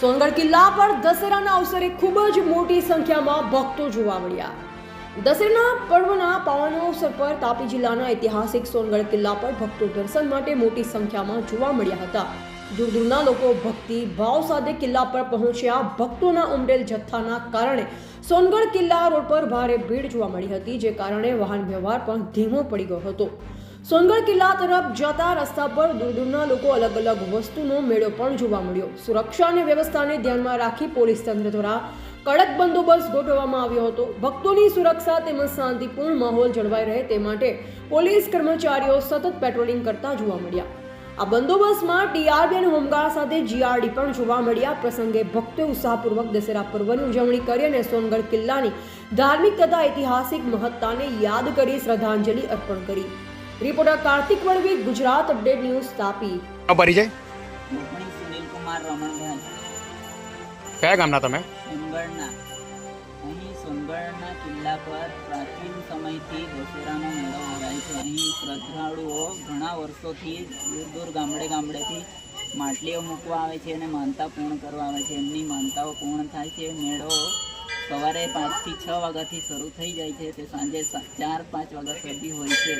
સોનગઢ કિલ્લા પર દશેરાના અવસરે ખૂબ જ મોટી સંખ્યામાં ભક્તો જોવા મળ્યા. દશેરાના પર્વના પાવન અવસર પર તાપી જિલ્લાના ઐતિહાસિક સોનગઢ કિલ્લા પર ભક્તો દર્શન માટે મોટી સંખ્યામાં જોવા મળ્યા હતા. દૂર દૂરના લોકો ભક્તિ ભાવ સાથે કિલ્લા પર પહોંચ્યા. ભક્તોના ઉમરેલ જથ્થાના કારણે સોનગઢ કિલ્લા રોડ પર ભારે ભીડ જોવા મળી હતી, જે કારણે વાહન વ્યવહાર પણ ધીમો પડી ગયો હતો. સોનગઢ કિલ્લા તરફ જતા રસ્તા પર દૂર દૂરના લોકો અલગ અલગ વસ્તુનો મેળો પણ જોવા મળ્યો. સુરક્ષા અને વ્યવસ્થાને ધ્યાનમાં રાખી પોલીસ તંત્ર દ્વારા કડક બંદોબસ્ત ગોઠવવામાં આવ્યો હતો. ભક્તોની સુરક્ષા તેમજ શાંતિપૂર્ણ માહોલ જળવાઈ રહે તે માટે પોલીસ કર્મચારીઓ સતત પેટ્રોલિંગ કરતા જોવા મળ્યા. આ બંદોબસ્તમાં ટીઆરબી અને હોમગાર્ડ સાથે જીઆરડી પણ જોવા મળ્યા. પ્રસંગે ભક્તોએ ઉત્સાહપૂર્વક દશેરા પર્વની ઉજવણી કરી અને સોનગઢ કિલ્લાની ધાર્મિક તથા ઐતિહાસિક મહત્તાને યાદ કરી શ્રદ્ધાંજલિ અર્પણ કરી. Reporter Kartik Valvi Gujarat update news Tapi. પરિચય? સુનિલ કુમાર રમણભાઈ કયા ગામના તમે? સોનગઢના અહીં સોનગઢના કિલ્લા પર પ્રાચીન સમયથી દશેરાનો મેળો ભરાય છે. અહીં શ્રદ્ધાળુઓ ઘણા વર્ષોથી દૂર દૂર ગામડે ગામડેથી માટલીઓ મૂકવા આવે છે અને માનતા પૂર્ણ કરવા આવે છે. એમની માનતાઓ પૂર્ણ થાય છે. મેળો સવારે પાંચથી છ વાગ્યાથી શરૂ થઈ જાય છે. તે સાંજે ચાર પાંચ વાગ્યા સુધી હોય છે.